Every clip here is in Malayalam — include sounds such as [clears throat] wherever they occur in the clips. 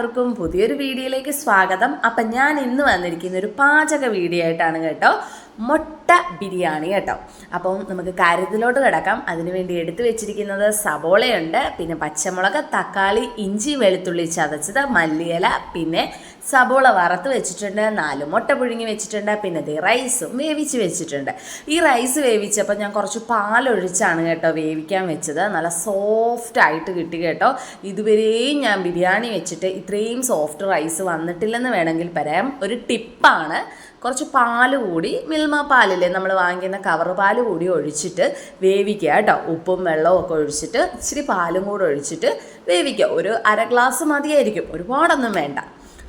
എല്ലാവർക്കും പുതിയൊരു വീഡിയോയിലേക്ക് സ്വാഗതം. അപ്പം ഞാൻ ഇന്ന് വന്നിരിക്കുന്ന ഒരു പാചക വീഡിയോ ആയിട്ടാണ് കേട്ടോ. മുട്ട ബിരിയാണി കേട്ടോ. അപ്പം നമുക്ക് കാര്യത്തിലോട്ട് കിടക്കാം. അതിനുവേണ്ടി എടുത്തു വെച്ചിരിക്കുന്നത് സബോളയുണ്ട്. പിന്നെ പച്ചമുളക് തക്കാളി ഇഞ്ചി വെളുത്തുള്ളി ചതച്ചത് മല്ലിയില പിന്നെ സബോള വറുത്ത് വെച്ചിട്ടുണ്ട്. നാല് മുട്ട പുഴുങ്ങി വെച്ചിട്ടുണ്ട്. പിന്നെ ഈ റൈസും വേവിച്ച് വെച്ചിട്ടുണ്ട്. ഈ റൈസ് വേവിച്ചപ്പോൾ ഞാൻ കുറച്ച് പാലൊഴിച്ചാണ് കേട്ടോ വേവിക്കാൻ വെച്ചത്. നല്ല സോഫ്റ്റ് ആയിട്ട് കിട്ടി കേട്ടോ. ഇതുവരെയും ഞാൻ ബിരിയാണി വെച്ചിട്ട് ഇത്രയും സോഫ്റ്റ് റൈസ് വന്നിട്ടില്ലെന്ന് വേണമെങ്കിൽ പറയാം. ഒരു ടിപ്പാണ്. കുറച്ച് പാൽ കൂടി മിൽമ പാലില്ലേ? നമ്മൾ വാങ്ങിക്കുന്ന കവർ പാൽ കൂടി ഒഴിച്ചിട്ട് വേവിക്കുക കേട്ടോ. ഉപ്പും വെള്ളവും ഒക്കെ ഒഴിച്ചിട്ട് ഇച്ചിരി പാലും കൂടെ ഒഴിച്ചിട്ട് വേവിക്കുക. ഒരു അര ഗ്ലാസ് മതിയായിരിക്കും. ഒരുപാടൊന്നും വേണ്ട.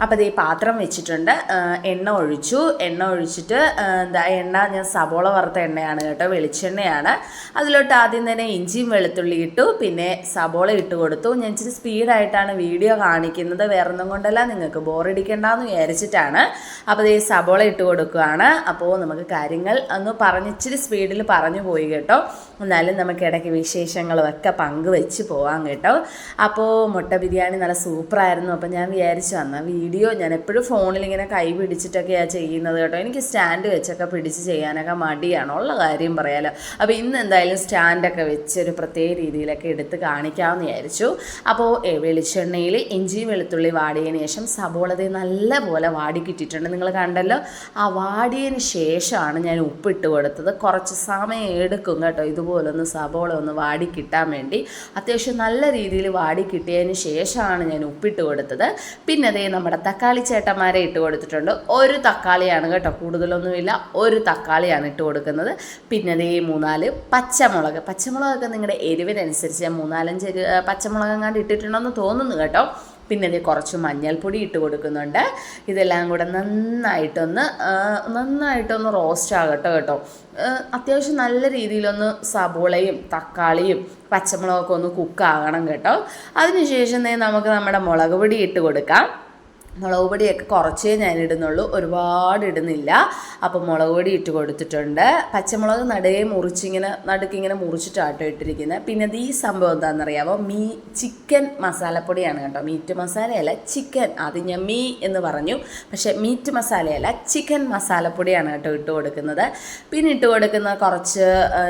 അപ്പോൾ അതേ പാത്രം വെച്ചിട്ടുണ്ട്. എണ്ണ ഒഴിച്ചു. എണ്ണ ഒഴിച്ചിട്ട് എന്താ എണ്ണ ഞാൻ സബോള വറുത്ത എണ്ണയാണ് കേട്ടോ വെളിച്ചെണ്ണയാണ്. അതിലോട്ട് ആദ്യം തന്നെ ഇഞ്ചിയും വെളുത്തുള്ളി ഇട്ടു. പിന്നെ സബോള ഇട്ട് കൊടുത്തു. ഞാൻ ഇച്ചിരി സ്പീഡായിട്ടാണ് വീഡിയോ കാണിക്കുന്നത്. വേറെ ഒന്നും കൊണ്ടല്ല നിങ്ങൾക്ക് ബോറടിക്കേണ്ടെന്ന് വിചാരിച്ചിട്ടാണ്. അപ്പോൾ അതേ സബോള ഇട്ട് കൊടുക്കുകയാണ് അപ്പോൾ നമുക്ക് കാര്യങ്ങൾ ഒന്ന് പറഞ്ഞ് ഇച്ചിരി സ്പീഡിൽ പറഞ്ഞു പോയി കേട്ടോ. എന്നാലും നമുക്ക് ഇടയ്ക്ക് വിശേഷങ്ങളൊക്കെ പങ്കുവെച്ച് പോവാം കേട്ടോ. അപ്പോൾ മുട്ട ബിരിയാണി നല്ല സൂപ്പറായിരുന്നു അപ്പോൾ ഞാൻ വിചാരിച്ചു വന്ന ഞാൻ എപ്പോഴും ഫോണിൽ ഇങ്ങനെ കൈ പിടിച്ചിട്ടൊക്കെയാണ് ചെയ്യുന്നത് കേട്ടോ. എനിക്ക് സ്റ്റാൻഡ് വെച്ചൊക്കെ പിടിച്ച് ചെയ്യാനൊക്കെ മടിയാണ്. ഉള്ള കാര്യം പറയാലോ. അപ്പോൾ ഇന്ന് എന്തായാലും സ്റ്റാൻഡൊക്കെ വെച്ച് ഒരു പ്രത്യേക രീതിയിലൊക്കെ എടുത്ത് കാണിക്കാമെന്ന് വിചാരിച്ചു. അപ്പോൾ വെളിച്ചെണ്ണയിൽ ഇഞ്ചി വെളുത്തുള്ളി വാടിയതിന് ശേഷം സബോളതെ നല്ല പോലെ വാടി കിട്ടിയിട്ടുണ്ട്. നിങ്ങൾ കണ്ടല്ലോ? ആ വാടിയതിന് ശേഷമാണ് ഞാൻ ഉപ്പിട്ട് കൊടുത്തത്. കുറച്ച് സമയം എടുക്കും കേട്ടോ ഇതുപോലൊന്ന് സബോള ഒന്ന് വാടി കിട്ടാൻ വേണ്ടി. അത്യാവശ്യം നല്ല രീതിയിൽ വാടി കിട്ടിയതിന് ശേഷമാണ് ഞാൻ ഉപ്പിട്ട് കൊടുത്തത്. പിന്നെ അതേ നമ്മുടെ തക്കാളി ചേട്ടന്മാരെ ഇട്ട് കൊടുത്തിട്ടുണ്ട്. ഒരു തക്കാളിയാണ് കേട്ടോ കൂടുതലൊന്നുമില്ല. ഒരു തക്കാളിയാണ് ഇട്ട് കൊടുക്കുന്നത്. പിന്നെ അതേ മൂന്നാൽ പച്ചമുളക്. പച്ചമുളകൊക്കെ നിങ്ങളുടെ എരിവിനനുസരിച്ച് മൂന്നാലഞ്ച് എരി ഇട്ടിട്ടുണ്ടോ ഇട്ടിട്ടുണ്ടെന്ന് തോന്നുന്നു കേട്ടോ. പിന്നെ ഇത് കുറച്ച് മഞ്ഞൾപ്പൊടി ഇട്ട് കൊടുക്കുന്നുണ്ട്. ഇതെല്ലാം കൂടെ നന്നായിട്ടൊന്ന് നന്നായിട്ടൊന്ന് റോസ്റ്റ് ആകട്ടോ കേട്ടോ. അത്യാവശ്യം നല്ല രീതിയിലൊന്ന് സബോളയും തക്കാളിയും പച്ചമുളകൊക്കെ ഒന്ന് കുക്ക് കുക്കാകണം കേട്ടോ. അതിനുശേഷം നമുക്ക് നമ്മുടെ മുളക് പൊടി ഇട്ട് കൊടുക്കാം. മുളക് പൊടിയൊക്കെ കുറച്ചേ ഞാൻ ഇടുന്നുള്ളൂ. ഒരുപാട് ഇടുന്നില്ല. അപ്പം മുളക് പൊടി ഇട്ട് കൊടുത്തിട്ടുണ്ട്. പച്ചമുളക് നടുകെ മുറിച്ചിങ്ങനെ നടുക്കിങ്ങനെ മുറിച്ചിട്ടാട്ടോ ഇട്ടിരിക്കുന്നത് പിന്നെ ഈ സംഭവം എന്താണെന്നറിയാമോ മീ ചിക്കൻ മസാലപ്പൊടിയാണ് കേട്ടോ. മീറ്റ് മസാലയല്ല ചിക്കൻ. അത് ഞാൻ മീ എന്ന് പറഞ്ഞു. പക്ഷേ മീറ്റ് മസാലയല്ല ചിക്കൻ മസാലപ്പൊടിയാണ് കേട്ടോ ഇട്ട് കൊടുക്കുന്നത്. പിന്നെ ഇട്ട് കൊടുക്കുന്ന കുറച്ച്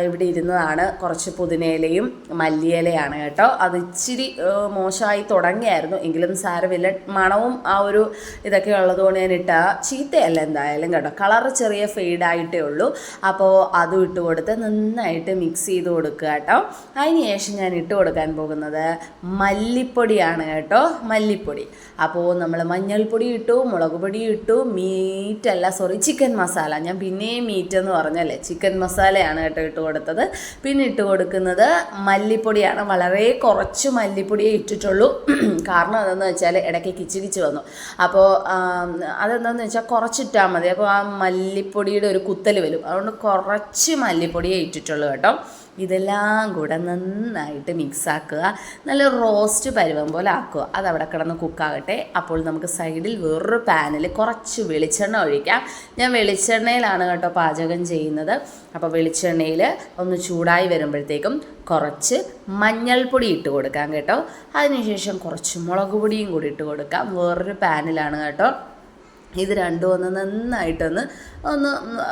ഇവിടെ ഇരുന്നതാണ്. കുറച്ച് പുതിനയിലയും മല്ലിയിലയാണ് കേട്ടോ. അത് ഇച്ചിരി മോശമായി തുടങ്ങിയായിരുന്നു. എങ്കിലും സാരമില്ല. മണവും ആ ഒരു ഇതൊക്കെ ഉള്ളതുകൊണ്ട് ഞാൻ ഇട്ട ചീത്തയല്ല എന്തായാലും കേട്ടോ. കളർ ചെറിയ ഫെയ്ഡായിട്ടേ ഉള്ളൂ. അപ്പോൾ അതും ഇട്ട് കൊടുത്ത് നന്നായിട്ട് മിക്സ് ചെയ്ത് കൊടുക്കുക കേട്ടോ. അതിന് ശേഷം ഞാൻ ഇട്ട് കൊടുക്കാൻ പോകുന്നത് മല്ലിപ്പൊടിയാണ് കേട്ടോ. മല്ലിപ്പൊടി. അപ്പോൾ നമ്മൾ മഞ്ഞൾപ്പൊടി ഇട്ടു മുളക് പൊടി ഇട്ടു മീറ്റ് അല്ല സോറി ചിക്കൻ മസാല ഞാൻ പിന്നെയും മീറ്റ് എന്ന് പറഞ്ഞല്ലേ ചിക്കൻ മസാലയാണ് കേട്ടോ ഇട്ട് കൊടുത്തത്. പിന്നെ ഇട്ട് കൊടുക്കുന്നത് മല്ലിപ്പൊടിയാണ്. വളരെ കുറച്ച് മല്ലിപ്പൊടിയേ ഇട്ടിട്ടുള്ളൂ. [clears throat] കാരണം അതെന്ന് വെച്ചാൽ ഇടയ്ക്ക് കിച്ചിടിച്ച് വന്നു. അപ്പോൾ അതെന്താണെന്ന് വെച്ചാൽ കുറച്ചിട്ടാൽ മതി. അപ്പോൾ ആ മല്ലിപ്പൊടിയുടെ ഒരു കുത്തൽ വരും. അതുകൊണ്ട് കുറച്ച് മല്ലിപ്പൊടിയേ ഇട്ടിട്ടുള്ളൂ കേട്ടോ. ഇതെല്ലാം കൂടെ നന്നായിട്ട് മിക്സ് ആക്കുക നല്ല റോസ്റ്റ് പരുവം പോലെ ആക്കുക. അത് അവിടെ കിടന്ന് കുക്കാകട്ടെ. അപ്പോൾ നമുക്ക് സൈഡിൽ വേറൊരു പാനിൽ കുറച്ച് വെളിച്ചെണ്ണ ഒഴിക്കാം. ഞാൻ വെളിച്ചെണ്ണയിലാണ് കേട്ടോ പാചകം ചെയ്യുന്നത്. അപ്പോൾ വെളിച്ചെണ്ണയിൽ ഒന്ന് ചൂടായി വരുമ്പോഴത്തേക്കും കുറച്ച് മഞ്ഞൾപ്പൊടി ഇട്ട് കൊടുക്കാം കേട്ടോ. അതിനുശേഷം കുറച്ച് മുളക് പൊടിയും കൂടി ഇട്ട് കൊടുക്കാം. വേറൊരു പാനിലാണ് കേട്ടോ. ഇത് രണ്ടും ഒന്ന് നന്നായിട്ടൊന്ന് ഒന്ന്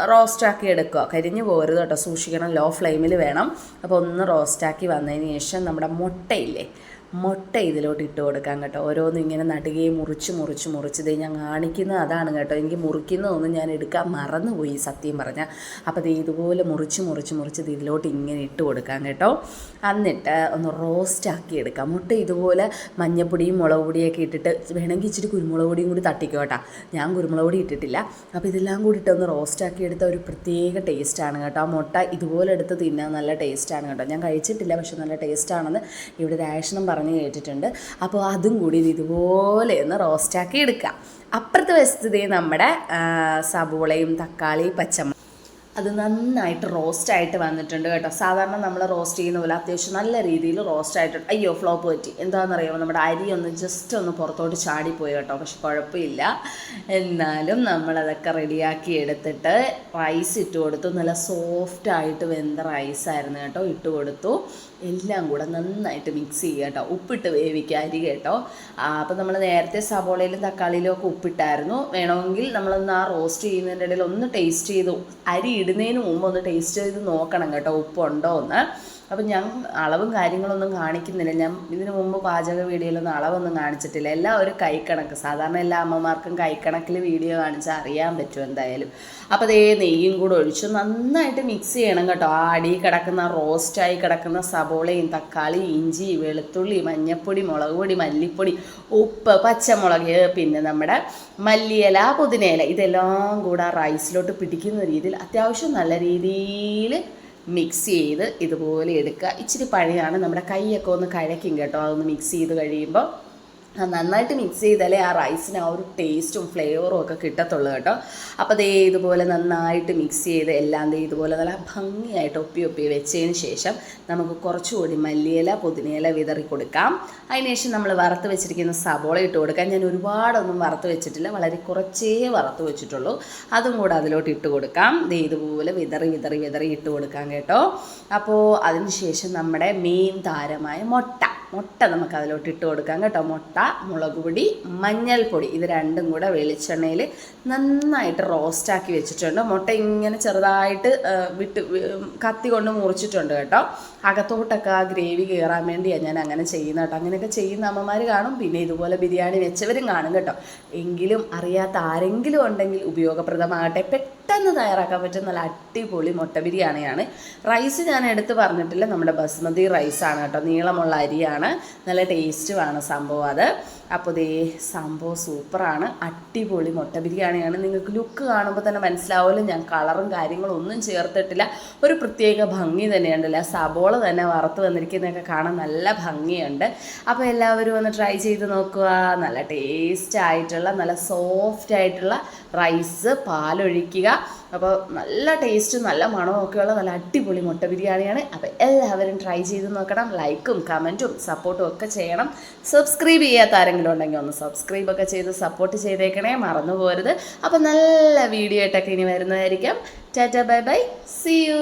റോസ്റ്റാക്കി എടുക്കുക. കരിഞ്ഞു പോകരുത് കേട്ടോ. സൂക്ഷിക്കണം. ലോ ഫ്ലെയിമിൽ വേണം. അപ്പോൾ ഒന്ന് റോസ്റ്റാക്കി വന്നതിന് ശേഷം നമ്മുടെ മുട്ടയില്ലേ മുട്ട ഇതിലോട്ട് ഇട്ട് കൊടുക്കാം കേട്ടോ. ഓരോന്നും ഇങ്ങനെ നടുകയും മുറിച്ച് മുറിച്ച് മുറിച്ചത് ഞാൻ കാണിക്കുന്നത് അതാണ് കേട്ടോ. എനിക്ക് മുറിക്കുന്നതൊന്നും ഞാൻ എടുക്കാൻ മറന്നുപോയി സത്യം പറഞ്ഞാൽ അപ്പോൾ ദേ ഇതുപോലെ മുറിച്ച് മുറിച്ച് മുറിച്ചത് ഇത് ഇതിലോട്ട് ഇങ്ങനെ ഇട്ട് കൊടുക്കാം കേട്ടോ. എന്നിട്ട് ഒന്ന് റോസ്റ്റാക്കി എടുക്കാം. മുട്ട ഇതുപോലെ മഞ്ഞപ്പൊടിയും മുളക് പൊടിയൊക്കെ ഇട്ടിട്ട് വേണമെങ്കിൽ ഇച്ചിരി കുരുമുളക് പൊടിയും കൂടി തട്ടിക്കോട്ടാ ഞാൻ കുരുമുളക് പൊടി ഇട്ടിട്ടില്ല. അപ്പോൾ ഇതെല്ലാം കൂടി ഇട്ട് ഒന്ന് റോസ്റ്റാക്കി എടുത്ത ഒരു പ്രത്യേക ടേസ്റ്റാണ് കേട്ടോ. ആ മുട്ട ഇതുപോലെ എടുത്ത് തിന്നാൻ നല്ല ടേസ്റ്റാണ് കേട്ടോ. ഞാൻ കഴിച്ചിട്ടില്ല പക്ഷെ നല്ല ടേസ്റ്റാണെന്ന് ഇവിടെ രാഷണം പറഞ്ഞ്. കേട്ടിട്ടുണ്ട്. അപ്പോൾ അതും കൂടി ഇത് ഇതുപോലെ ഒന്ന് റോസ്റ്റാക്കി എടുക്കാം. അപ്പുറത്തെ വശത്ത് ദേ നമ്മുടെ സബോളയും തക്കാളി പച്ചമ അത് നന്നായിട്ട് റോസ്റ്റ് ആയിട്ട് വന്നിട്ടുണ്ട് കേട്ടോ. സാധാരണ നമ്മൾ റോസ്റ്റ് ചെയ്യുന്ന പോലെ അത്യാവശ്യം നല്ല രീതിയിൽ റോസ്റ്റ് ആയിട്ട് അയ്യോ ഫ്ലോപ്പ് പറ്റി. എന്താണെന്നറിയാമോ? നമ്മുടെ അരി ഒന്ന് ജസ്റ്റ് ഒന്ന് പുറത്തോട്ട് ചാടിപ്പോയി കേട്ടോ. പക്ഷെ കുഴപ്പമില്ല. എന്നാലും നമ്മളതൊക്കെ റെഡിയാക്കി എടുത്തിട്ട് റൈസ് ഇട്ട് കൊടുത്തു. നല്ല സോഫ്റ്റ് ആയിട്ട് വെന്ത റൈസായിരുന്നു കേട്ടോ. ഇട്ട് കൊടുത്തു. എല്ലാം കൂടെ നന്നായിട്ട് മിക്സ് ചെയ്യുക കേട്ടോ. ഉപ്പിട്ട് അരി കേട്ടോ. അപ്പോൾ നമ്മൾ നേരത്തെ സവോളയിലും തക്കാളിയിലും ഒക്കെ ഉപ്പിട്ടായിരുന്നു. വേണമെങ്കിൽ നമ്മളൊന്ന് ആ റോസ്റ്റ് ചെയ്യുന്നതിന്റെ ഇടയിൽ ഒന്ന് ടേസ്റ്റ് ചെയ്ത്. അരി ഇടുന്നതിന് മുമ്പ് ഒന്ന് ടേസ്റ്റ് ചെയ്ത് നോക്കണം കേട്ടോ ഉപ്പുണ്ടോ എന്ന്. അപ്പം ഞാൻ അളവും കാര്യങ്ങളൊന്നും കാണിക്കുന്നില്ല. ഞാൻ ഇതിനു മുമ്പ് പാചക വീഡിയോയിലൊന്നും അളവൊന്നും കാണിച്ചിട്ടില്ല. എല്ലാം ഒരു കൈക്കണക്ക്. സാധാരണ എല്ലാ അമ്മമാർക്കും കൈക്കണക്കിൽ വീഡിയോ കാണിച്ചാൽ അറിയാൻ പറ്റും എന്തായാലും. അപ്പോൾ അതേ നെയ്യും കൂടെ ഒഴിച്ച്. നന്നായിട്ട് മിക്സ് ചെയ്യണം കേട്ടോ. ആ അടി കിടക്കുന്ന റോസ്റ്റായി കിടക്കുന്ന സബോളയും തക്കാളി ഇഞ്ചി വെളുത്തുള്ളി മഞ്ഞൾപ്പൊടി മുളക് പൊടി മല്ലിപ്പൊടി ഉപ്പ് പച്ചമുളക് പിന്നെ നമ്മുടെ മല്ലിയില പുതിനയില. ഇതെല്ലാം കൂടെ റൈസിലോട്ട് പിടിക്കുന്ന രീതിയിൽ അത്യാവശ്യം നല്ല രീതിയിൽ മിക്സ് ചെയ്ത് ഇതുപോലെ എടുക്കുക. ഇച്ചിരി പഴയാണ്. നമ്മുടെ കൈയൊക്കെ ഒന്ന് കഴക്കും കേട്ടോ. അതൊന്ന് മിക്സ് ചെയ്ത് കഴിയുമ്പോൾ നന്നായിട്ട് മിക്സ് ചെയ്താലേ ആ റൈസിന് ആ ഒരു ടേസ്റ്റും ഫ്ലേവറും ഒക്കെ കിട്ടത്തുള്ളൂ കേട്ടോ. അപ്പോൾ ദേ ഇതുപോലെ നന്നായിട്ട് മിക്സ് ചെയ്ത് എല്ലാം ദേ ഇതുപോലെ നല്ല ഭംഗിയായിട്ട് ഒപ്പി ഒപ്പി വെച്ചതിന് ശേഷം നമുക്ക് കുറച്ചുകൂടി മല്ലിയില പുതിനയില വിതറി കൊടുക്കാം. അതിനുശേഷം നമ്മൾ വറുത്ത് വെച്ചിരിക്കുന്ന സബോള ഇട്ട് കൊടുക്കാം. ഞാൻ ഒരുപാടൊന്നും വറുത്ത് വെച്ചിട്ടില്ല. വളരെ കുറച്ചേ വറുത്ത് വെച്ചിട്ടുള്ളൂ. അതും കൂടെ അതിലോട്ട് ഇട്ട് കൊടുക്കാം. ദേ ഇതുപോലെ വിതറി വിതറി വിതറി ഇട്ട് കൊടുക്കാം കേട്ടോ. അപ്പോൾ അതിനുശേഷം നമ്മുടെ മെയിൻ താരമായ മുട്ട. മുട്ട നമുക്ക് അതിലോട്ട് ഇട്ട് കൊടുക്കാം കേട്ടോ. മുട്ട മുളക് പൊടി മഞ്ഞൾപ്പൊടി. ഇത് രണ്ടും കൂടെ വെളിച്ചെണ്ണയിൽ നന്നായിട്ട് റോസ്റ്റാക്കി വെച്ചിട്ടുണ്ട്. മുട്ട ഇങ്ങനെ ചെറുതായിട്ട് വിട്ട് കത്തി കൊണ്ട് മുറിച്ചിട്ടുണ്ട് കേട്ടോ. അകത്തോട്ടൊക്കെ ആ ഗ്രേവി കയറാൻ വേണ്ടിയാണ് ഞാൻ അങ്ങനെ ചെയ്യുന്നത് കേട്ടോ. അങ്ങനെയൊക്കെ ചെയ്യുന്ന അമ്മമാർ കാണും. പിന്നെ ഇതുപോലെ ബിരിയാണി വെച്ചവരും കാണും കേട്ടോ. എങ്കിലും അറിയാത്ത ആരെങ്കിലും ഉണ്ടെങ്കിൽ ഉപയോഗപ്രദമാകട്ടെ. പെട്ടെന്ന് തയ്യാറാക്കാൻ പറ്റുന്ന നല്ല അടിപൊളി മുട്ട ബിരിയാണിയാണ്. റൈസ് ഞാൻ എടുത്ത് പറഞ്ഞിട്ടില്ല. നമ്മുടെ ബസ്മതി റൈസാണ് കേട്ടോ. നീളമുള്ള അരിയാണ്. നല്ല ടേസ്റ്റുമാണ് സംഭവം അത്. അപ്പോൾ ദേ സംഭവം സൂപ്പറാണ്. അടിപൊളി മുട്ട ബിരിയാണിയാണ്. നിങ്ങൾക്ക് ലുക്ക് കാണുമ്പോൾ തന്നെ മനസ്സിലാവുമല്ലോ ഞാൻ കളറും കാര്യങ്ങളും ഒന്നും ചേർത്തിട്ടില്ല. ഒരു പ്രത്യേക ഭംഗി തന്നെയുണ്ടല്ലോ സബോള തന്നെ വറുത്ത് വന്നിരിക്കുന്നതൊക്കെ കാണാൻ നല്ല ഭംഗിയുണ്ട്. അപ്പോൾ എല്ലാവരും ഒന്ന് ട്രൈ ചെയ്ത് നോക്കുക. നല്ല ടേസ്റ്റ് ആയിട്ടുള്ള നല്ല സോഫ്റ്റ് ആയിട്ടുള്ള റൈസ് പാലൊഴിക്കുക. അപ്പോൾ നല്ല ടേസ്റ്റും നല്ല മണവും ഒക്കെയുള്ള നല്ല അടിപൊളി മുട്ട ബിരിയാണിയാണ്. അപ്പോൾ എല്ലാവരും ട്രൈ ചെയ്ത് നോക്കണം. ലൈക്കും കമന്റും സപ്പോർട്ടും ഒക്കെ ചെയ്യണം. സബ്സ്ക്രൈബ് ചെയ്യാത്ത ആരെങ്കിലും ഉണ്ടെങ്കിൽ ഒന്ന് സബ്സ്ക്രൈബ് ഒക്കെ ചെയ്ത് സപ്പോർട്ട് ചെയ്തേക്കണേ മറന്നു പോരുത്. അപ്പോൾ നല്ല വീഡിയോ ആയിട്ടൊക്കെ ഇനി വരുന്നതായിരിക്കും. Tata bye bye. See you